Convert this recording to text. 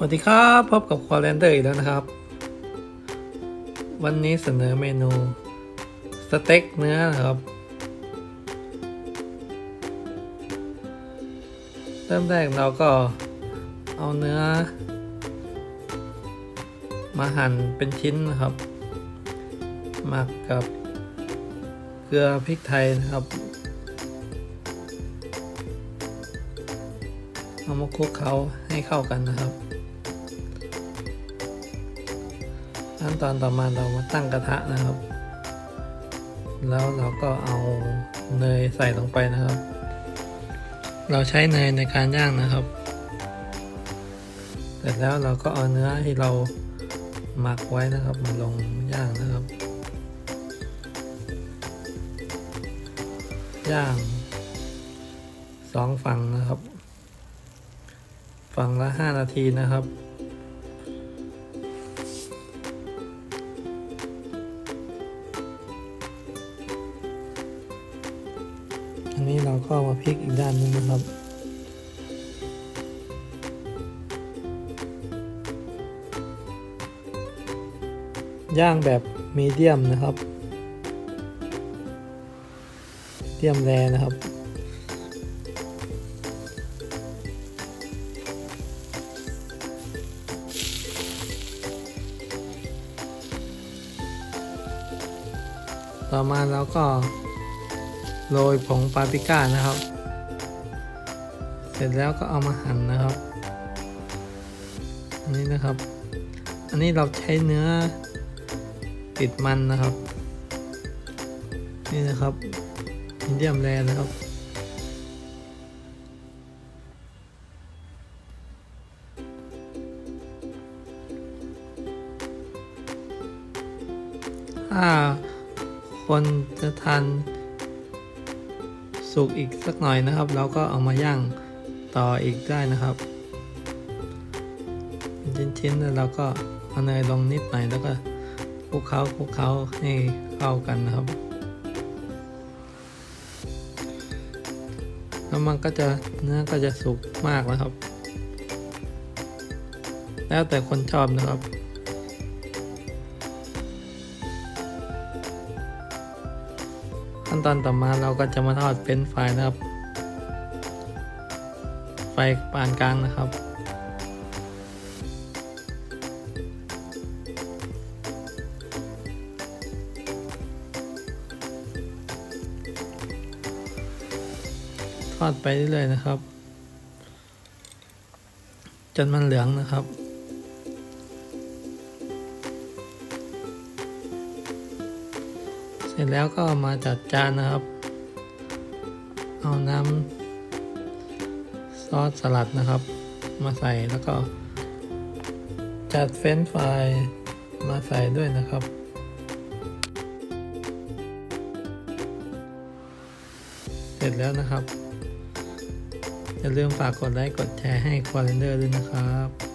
สวัสดีครับพบกับควอลเลนเดอร์อีกแล้วนะครับ วันนี้เสนอเมนูสเต็กเนื้อนะครับ เริ่มแรกเราก็เอาเนื้อ มาหั่นเป็นชิ้นนะครับ หมักกับเกลือพริกไทยนะครับ เอามาคลุกเคล้าให้เข้ากันนะครับ ขั้นตอนต่อมาเรามาตั้งกระทะนะครับ แล้วเราก็เอาเนยใส่ลงไปนะครับ เราใช้เนยในการย่างนะครับ เสร็จแล้วเราก็เอาเนื้อที่เราหมักไว้นะครับมาลงย่างนะครับ ย่างสองฝั่งนะครับ ฝั่งละห้านาทีนะครับ นี้เราก็มาพลิกอีกด้านหนึงนะครับ ย่างแบบมีเดียมนะครับเดียมแรนะครับต่อมาเราก็ โรยผงปาปริก้านะครับ เสร็จแล้วก็เอามาหั่นนะครับ อันนี้นะครับ อันนี้เราใช้เนื้อติดมันนะครับ นี่นะครับมีเดียมแรนะครับ ถ้าคนจะทาน สุกอีกสักหน่อยนะครับ เราก็เอามาย่างต่ออีกได้นะครับ ชิ้นๆแล้วเราก็เอาเนยลงนิดหน่อยแล้วก็คลุกเคล้าคลุกเคล้าให้เข้ากันนะครับ แล้วมันก็จะเนื้อก็จะสุกมากนะครับ แล้วแต่คนชอบนะครับ ขั้นตอนต่อมาเราก็จะมาทอดเป็นไฟนะครับ ไฟปานกลางนะครับ ทอดไปเรื่อยๆนะครับ จนมันเหลืองนะครับ เสร็จแล้วก็มาจัดจานนะครับ เอาน้ำซอสสลัดนะครับ มาใส่แล้วก็ จัดเฟรนฟรายมาใส่ด้วยนะครับ เสร็จแล้วนะครับอย่าลืมฝากกดไลค์กดแชร์ให้ควอลเลนเดอร์ด้วยนะครับ